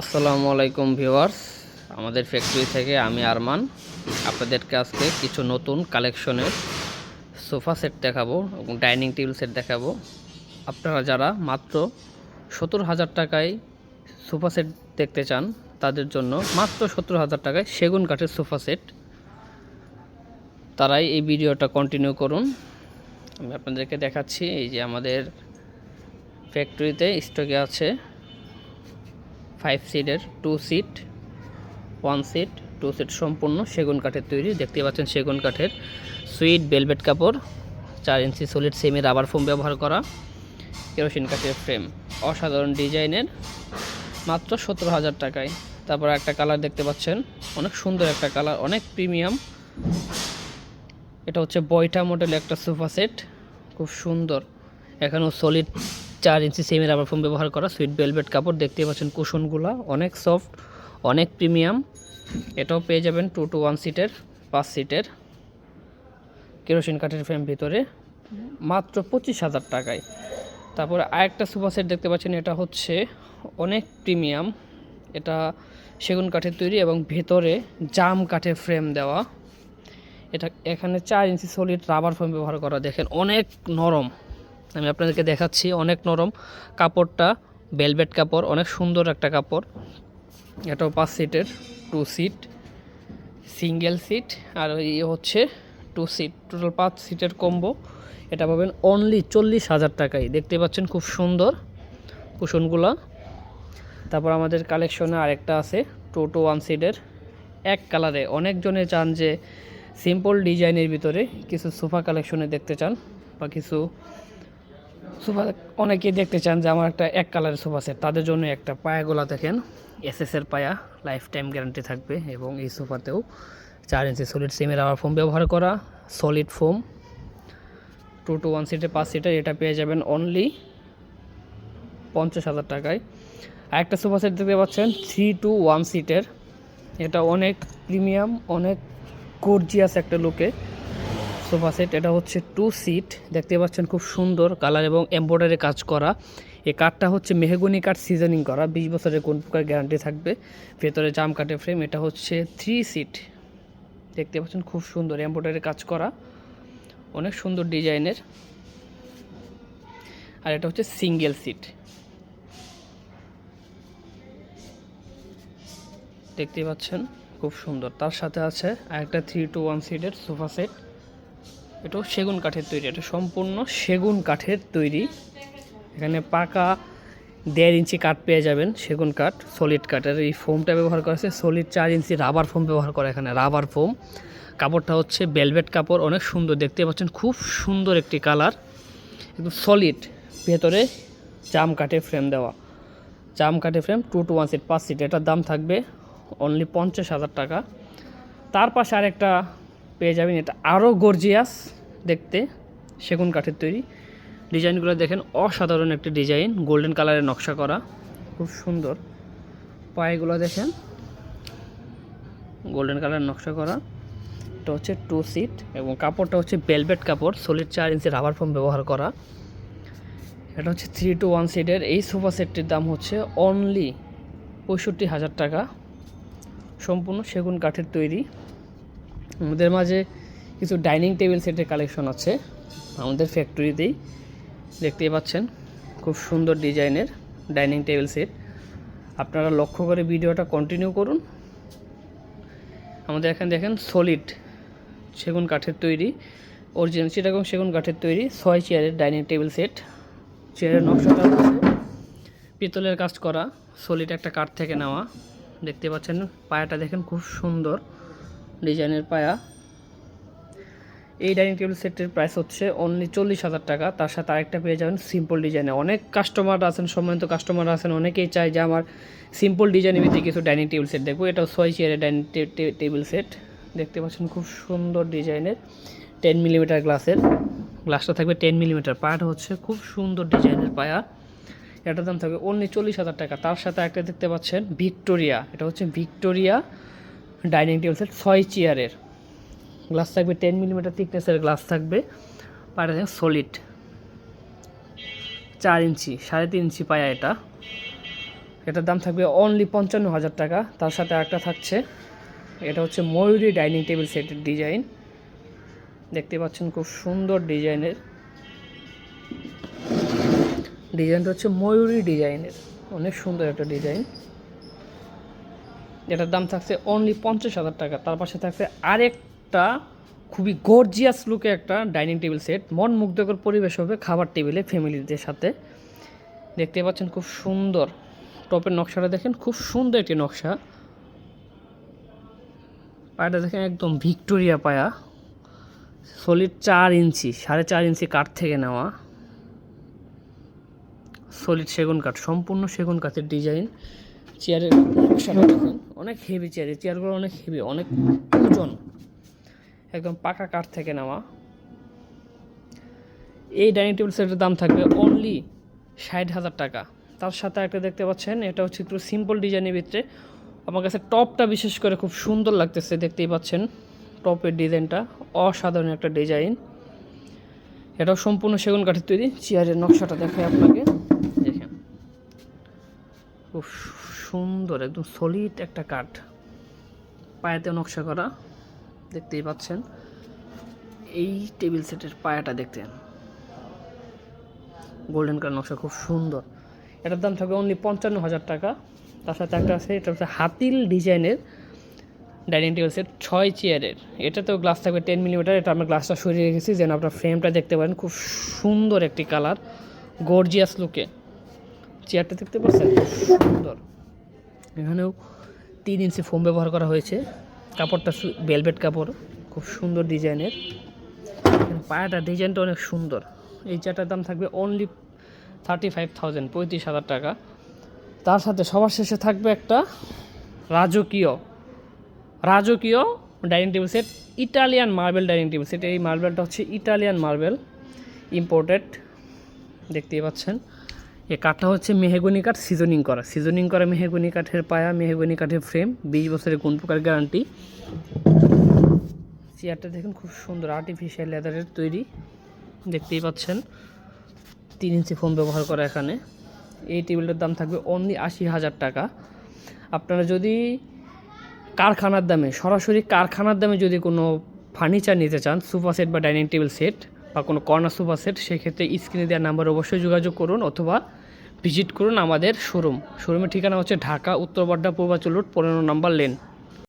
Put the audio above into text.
আসসালামু আলাইকুম ভিউয়ার্স। আমাদের ফ্যাক্টরি থেকে আমি আরমান। আপনাদেরকে আজকে কিছু নতুন কালেকশনের সোফা সেট দেখাবো এবং ডাইনিং টেবিল সেট দেখাবো। আপনারা যারা মাত্র সত্তর হাজার টাকায় সোফা সেট দেখতে চান, তাদের জন্য মাত্র সত্তর হাজার টাকায় সেগুন কাঠের সোফা সেট তারাই এই ভিডিওটা কন্টিনিউ করুন। আমি আপনাদেরকে দেখাচ্ছি, এই যে আমাদের ফ্যাক্টরিতে স্টকে আছে। ফাইভ সিটের two seat one seat two seat সম্পূর্ণ সেগুন কাঠের তৈরি। দেখতে পাচ্ছেন সেগুন কাঠের সুইট বেলভেট কাপড়, চার ইঞ্চি সলিড সেমি রাবার ফোম ব্যবহার করা কেরোসিন কাঠের ফ্রেম অসাধারণ ডিজাইনের, মাত্র সতেরো হাজার টাকায়। তারপর একটা কালার দেখতে পাচ্ছেন, অনেক সুন্দর একটা কালার অনেক প্রিমিয়াম এটা হচ্ছে বয়টা মডেল একটা সোফা সেট খুব সুন্দর। এখানেও সলিড চার ইঞ্চি সেমি রাবার ফোম ব্যবহার করা সুইট বেলভেট কাপড় দেখতে পাচ্ছেন কুশনগুলা, অনেক সফট অনেক প্রিমিয়াম এটাও পেয়ে যাবেন টু টু ওয়ান সিটের পাঁচ সিটের কেরোসিন কাঠের ফ্রেম ভিতরে, মাত্র পঁচিশ হাজার টাকায়। তারপরে আরেকটা সোফা সেট দেখতে পাচ্ছেন, এটা হচ্ছে অনেক প্রিমিয়াম এটা সেগুন কাঠের তৈরি এবং ভেতরে জাম কাঠের ফ্রেম দেওয়া। এটা এখানে চার ইঞ্চি সলিড রাবার ফ্রেম ব্যবহার করা, দেখেন অনেক নরম। আমি আপনাদেরকে দেখাচ্ছি অনেক নরম কাপড়টা বেলভেট কাপড়, অনেক সুন্দর একটা কাপড়। এটাও পাঁচ সিটের টু সিট সিঙ্গেল সিট আর ইয়ে হচ্ছে টু সিট টোটাল পাঁচ সিটের কম্বো এটা পাবেন অনলি চল্লিশ হাজার টাকায়। দেখতে পাচ্ছেন খুব সুন্দর কুশনগুলা। তারপর আমাদের কালেকশনে আরেকটা আছে টু টু ওয়ান সিটের এক কালারে অনেকজনে চান যে সিম্পল ডিজাইনের ভিতরে কিছু সোফা কালেকশনে দেখতে চান বা কিছু সোফা, অনেকেই দেখতে চান যে আমার একটা এক কালারের সোফা সেট। তাদের জন্য একটা পায়াগুলা দেখেন। এসএস এর পায়া লাইফ টাইম গ্যারান্টি থাকবে এবং এই সোফাতেও চার ইঞ্চি সলিড সিমের আবার ফোম ব্যবহার করা। Solid foam two two one সিটের পাঁচ সিটের এটা পেয়ে যাবেন অনলি পঞ্চাশ হাজার টাকায়। আরেকটা সোফা সেট দেখতে পাচ্ছেন থ্রি টু ওয়ান সিটের এটা অনেক প্রিমিয়াম অনেক গর্জিয়াস একটা লুকে সোফা সেট, এটা হচ্ছে টু সিট। দেখতে পাচ্ছেন খুব সুন্দর কালার এবং এমব্রয়ডারি কাজ করা। এই কাঠটা হচ্ছে মেহগুনি কাঠ সিজনিং করা। বিশ বছরের কোন প্রকার গ্যারান্টি থাকবে? ভেতরে জাম কাঠের ফ্রেম এটা হচ্ছে থ্রি সিট দেখতে পাচ্ছেন খুব সুন্দর এমব্রয়ডারি কাজ করা। অনেক সুন্দর ডিজাইনের। আর এটা হচ্ছে সিঙ্গেল সিট। দেখতে পাচ্ছেন খুব সুন্দর। তার সাথে আছে আরেকটা থ্রি টু ওয়ান সিটের সোফা সেট। এটাও সেগুন কাঠের তৈরি, এটা সম্পূর্ণ সেগুন কাঠের তৈরি। এখানে পাকা দেড় ইঞ্চি কাঠ পেয়ে যাবেন সেগুন কাঠ সলিড কাঠের এই ফোমটা ব্যবহার করা হয়েছে সলিড চার ইঞ্চি রাবার ফোম ব্যবহার করা এখানে রাবার ফোম কাপড়টা হচ্ছে বেলভেট কাপড়, অনেক সুন্দর, দেখতে পাচ্ছেন খুব সুন্দর একটি কালার একদম সলিড ভেতরে জাম কাঠে ফ্রেম দেওয়া। জাম কাঠে frame two two one seat পাঁচ সিট এটার দাম থাকবে অনলি পঞ্চাশ হাজার টাকা। তার পাশে আরেকটা পেয়ে যাবেন। এটা আরও গর্জিয়াস দেখতে, সেগুন কাঠের তৈরি। ডিজাইনগুলো দেখেন, অসাধারণ একটি ডিজাইন গোল্ডেন কালারের নকশা করা, খুব সুন্দর। পায়েগুলো দেখেন গোল্ডেন কালারের নকশা করা। এটা হচ্ছে টু সিট এবং কাপড়টা হচ্ছে বেলভেট কাপড় সলিড চার ইঞ্চি রাবার ফোম ব্যবহার করা। এটা হচ্ছে থ্রি টু ওয়ান সিটের এই সোফা সেটটির দাম হচ্ছে অনলি পঁয়ষট্টি হাজার টাকা। সম্পূর্ণ সেগুন কাঠের তৈরি। আমাদের মাঝে কিছু ডাইনিং টেবিল সেটের কালেকশন আছে আমাদের ফ্যাক্টরিতেই। দেখতেই পাচ্ছেন, খুব সুন্দর ডিজাইনের ডাইনিং টেবিল সেট। আপনারা লক্ষ্য করে ভিডিওটা কন্টিনিউ করুন। আমাদের এখানে দেখেন সলিড সেগুন কাঠের তৈরি অরিজিনাল চিটাগং সেগুন কাঠের তৈরি, ছয় চেয়ারের ডাইনিং টেবিল সেট চেয়ারের নকশাটা হচ্ছে পিতলের কাজ করা সলিড একটা কাঠ থেকে নেওয়া। দেখতে পাচ্ছেন, পায়াটা দেখেন খুব সুন্দর। ডিজাইনের পায়া। এই ডাইনিং টেবিল সেটের প্রাইস হচ্ছে অনলি চল্লিশ হাজার টাকা। তার সাথে আরেকটা পেয়ে যাবেন সিম্পল ডিজাইনে অনেক কাস্টমার আছেন, সম্মানিত কাস্টমার আছেন, অনেকেই চায় যে আমার সিম্পল ডিজাইনের ভিত্তিতে কিছু ডাইনিং টেবিল সেট দেখব। এটাও ছয় চেয়ারের ডাইনিং টেবিল সেট দেখতে পাচ্ছেন খুব সুন্দর ডিজাইনের টেন মিলিমিটার গ্লাসের গ্লাসটা থাকবে টেন মিলিমিটার পায়াটা হচ্ছে খুব সুন্দর ডিজাইনের পায়া। এটার দাম থাকবে অনলি চল্লিশ হাজার টাকা। তার সাথে একটা দেখতে পাচ্ছেন ভিক্টোরিয়া। এটা হচ্ছে ভিক্টোরিয়া ডাইনিং টেবিল সেট, ছয় চেয়ারের। গ্লাস থাকবে টেন মিলিমিটার, থিকনেসের গ্লাস থাকবে। পাটা থাকবে সলিড চার ইঞ্চি, সাড়ে তিন ইঞ্চি পায়া এটা। এটার দাম থাকবে অনলি পঞ্চান্ন হাজার টাকা। তার সাথে একটা থাকছে, এটা হচ্ছে ময়ূরী ডাইনিং টেবিল সেটের ডিজাইন। দেখতে পাচ্ছেন খুব সুন্দর ডিজাইনের। ডিজাইনটা হচ্ছে ময়ূরী ডিজাইনের। অনেক সুন্দর একটা ডিজাইন। এটার দাম থাকছে অনলি পঞ্চাশ হাজার টাকা। তার পাশে থাকছে আরেকটা খুবই গর্জিয়াস লুকে একটা ডাইনিং টেবিল সেট মন মুগ্ধকর পরিবেশ হবে খাবার টেবিলে ফ্যামিলিদের সাথে। দেখতে পাচ্ছেন খুব সুন্দর। টপের নকশাটা দেখেন, খুব সুন্দর একটি নকশা। পায়াটা দেখেন একদম ভিক্টোরিয়া পায়া। সলিড চার ইঞ্চি, সাড়ে চার ইঞ্চি কাঠ থেকে নেওয়া। সলিড সেগুন কাঠ, সম্পূর্ণ সেগুন কাঠের ডিজাইন চেয়ারের নকশাটা দেখেন। অনেক হেভি চেয়ার এই চেয়ারগুলো অনেক হেভি অনেক ওজন। একদম পাকা কাঠ থেকে নেওয়া। এই ডাইনিং টেবিল সেটের দাম থাকবে অনলি ষাট হাজার টাকা। তার সাথে একটা দেখতে পাচ্ছেন, এটা হচ্ছে একটু সিম্পল ডিজাইনের ভিতরে। আমার কাছে টপটা বিশেষ করে খুব সুন্দর লাগতেছে, দেখতেই পাচ্ছেন। টপের ডিজাইনটা অসাধারণ একটা ডিজাইন এটাও সম্পূর্ণ সেগুন কাঠের তৈরি। চেয়ারের নকশাটা দেখায় আপনাকে। দেখেন। খুব সুন্দর, একদম সলিড একটা কাঠ। পায়াতে নকশা করা, দেখতেই পাচ্ছেন। এই টেবিল সেটের পায়াটা দেখতেন গোল্ডেন কালার নকশা খুব সুন্দর। এটার দাম থাকবে অনলি পঞ্চান্ন হাজার টাকা। তার সাথে একটা আছে, এটা হচ্ছে হাতিল ডিজাইনের ডাইনিং টেবিল সেট ছয় চেয়ারের। এটাতেও গ্লাস থাকবে টেন মিলিমিটার এটা আমরা গ্লাসটা সরিয়ে রেখেছি, যেন আপনার ফ্রেমটা দেখতে পারেন। খুব সুন্দর একটি কালার গর্জিয়াস লুকে চেয়ারটা দেখতে পাচ্ছেন? সুন্দর। এখানেও তিন ইঞ্চি ফোম ব্যবহার করা হয়েছে। কাপড়টা বেলভেট কাপড়, খুব সুন্দর ডিজাইনের। পায়াটা ডিজাইনটা অনেক সুন্দর। এই চেয়ারটার দাম থাকবে অনলি থার্টি ফাইভ থাউজেন্ড পঁয়ত্রিশ হাজার টাকা। তার সাথে সবার শেষে থাকবে একটা রাজকীয় রাজকীয় dining table set Italian marble dining table set এই মার্বেলটা হচ্ছে ইটালিয়ান মার্বেল ইম্পোর্টেড দেখতেই পাচ্ছেন। এই কাঠটা হচ্ছে মেহেগুনি কাঠ সিজনিং করা। সিজনিং করা মেহেগুনি কাঠের পায়া, মেহেগুনি কাঠের ফ্রেম বিশ বছরের কোন প্রকার গ্যারান্টি চেয়ারটা দেখুন খুব সুন্দর আর্টিফিশিয়াল লেদারের তৈরি। দেখতেই পাচ্ছেন, তিন ইঞ্চি ফোম ব্যবহার করা এখানে। এই টেবিলটার দাম থাকবে অনলি আশি হাজার টাকা। আপনারা যদি কারখানার দামে, সরাসরি কারখানার দামে যদি কোনো ফার্নিচার নিতে চান সোফা সেট বা ডাইনিং টেবিল সেট বা কোনো কর্নার সোফা সেট সেক্ষেত্রে স্ক্রিনে দেওয়ার নাম্বার অবশ্যই যোগাযোগ করুন অথবা ভিজিট করুন আমাদের শোরুম। শোরুমের ঠিকানা হচ্ছে ঢাকা, উত্তর বাড্ডা পূর্বাচল রোড পনেরো নম্বর লেন।